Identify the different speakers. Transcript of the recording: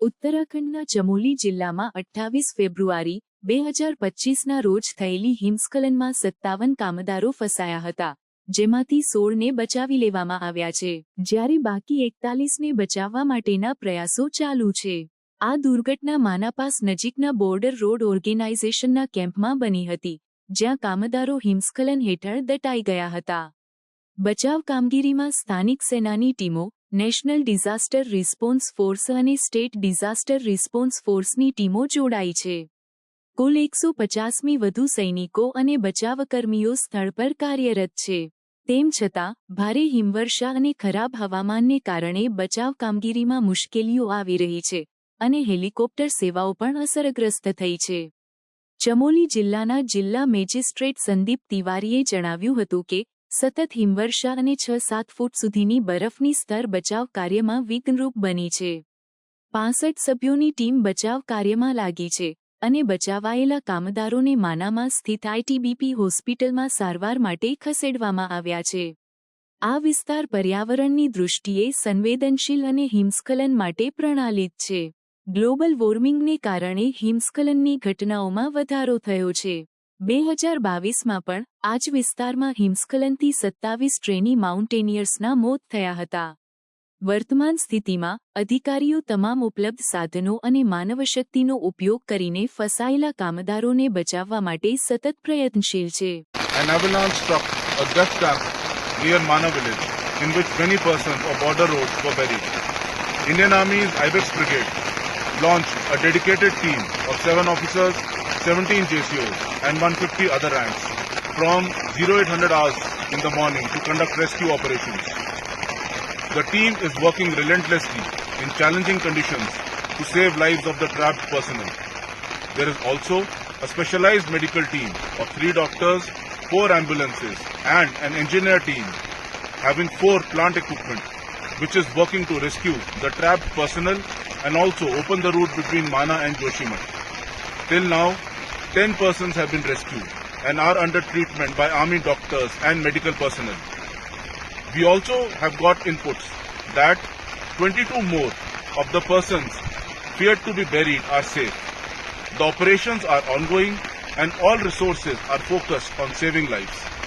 Speaker 1: ઉત્તરાખંડના ચમોલી જિલ્લામાં અઠ્ઠાવીસ ફેબ્રુઆરી, બે હજાર પચીસના રોજ થયેલી હિમસ્ખલનમાં સત્તાવન કામદારો ફસાયા હતા, જેમાંથી સોળને બચાવી લેવામાં આવ્યા છે. જ્યારે બાકી એકતાલીસને બચાવવા માટેના પ્રયાસો ચાલુ છે. આ દુર્ઘટના માનાપાસ નજીકના બોર્ડર રોડ ઓર્ગેનાઇઝેશનના કેમ્પમાં બની હતી, જ્યાં કામદારો હિમસ્ખલન હેઠળ દટાઈ ગયા હતા. બચાવ કામગીરીમાં સ્થાનિક સેનાની ટીમો, નેશનલ ડિઝાસ્ટર રિસ્પોન્સ ફોર્સ અને સ્ટેટ ડિઝાસ્ટર રિસ્પોન્સ ફોર્સની ટીમો જોડાઈ છે. કુલ એકસો પચાસમી વધુ સૈનિકો અને બચાવકર્મીઓ સ્થળ પર કાર્યરત છે. તેમ છતાં, ભારે હિમવર્ષા અને ખરાબ હવામાનને કારણે બચાવ કામગીરીમાં મુશ્કેલીઓ આવી રહી છે અને હેલિકોપ્ટર સેવાઓ પણ અસરગ્રસ્ત થઈ છે. ચમોલી જિલ્લાના જિલ્લા મેજિસ્ટ્રેટ સંદીપ તિવારીએ જણાવ્યું હતું કે સતત હિમવર્ષા અને છ સાત ફૂટ સુધીની બરફની સ્તર બચાવ કાર્યમાં વિઘ્નરૂપ બની છે. પાંસઠ સભ્યોની ટીમ બચાવ કાર્યમાં લાગી છે અને બચાવાયેલા કામદારોને માનામાં સ્થિત આઈટીબીપી હોસ્પિટલમાં સારવાર માટે ખસેડવામાં આવ્યા છે. આ વિસ્તાર પર્યાવરણની દૃષ્ટિએ સંવેદનશીલ અને હિમસ્ખલન માટે પ્રણાલિત છે. ગ્લોબલ વોર્મિંગને કારણે હિમસ્ખલનની ઘટનાઓમાં વધારો થયો છે. બે હજાર બાવીસમાં પણ આ જ વિસ્તારમાં હિમસ્ખલનથી સત્તાવીસ ટ્રેની માઉન્ટેનિયર્સના મોત થયા હતા વર્તમાન સ્થિતિમાં અધિકારીઓ તમામ ઉપલબ્ધ સાધનો અને માનવશક્તિનો ઉપયોગ કરીને ફસાયેલા કામદારોને બચાવવા માટે સતત પ્રયત્નશીલ છે.
Speaker 2: Indian Army's Ibex Brigade launched a dedicated team of seven officers, 17 JCOs, and 150 other ranks from 0800 hours in the morning to conduct rescue operations. The team is working relentlessly in challenging conditions to save lives of the trapped personnel. There is also a specialized medical team of three doctors, four ambulances, and an engineer team having four plant equipment, which is working to rescue the trapped personnel and also open the route between Mana and Joshimat. Till now, 10 persons have been rescued and are under treatment by army doctors and medical personnel. We also have got inputs that 22 more of the persons feared to be buried are safe. The operations are ongoing and all resources are focused on saving lives.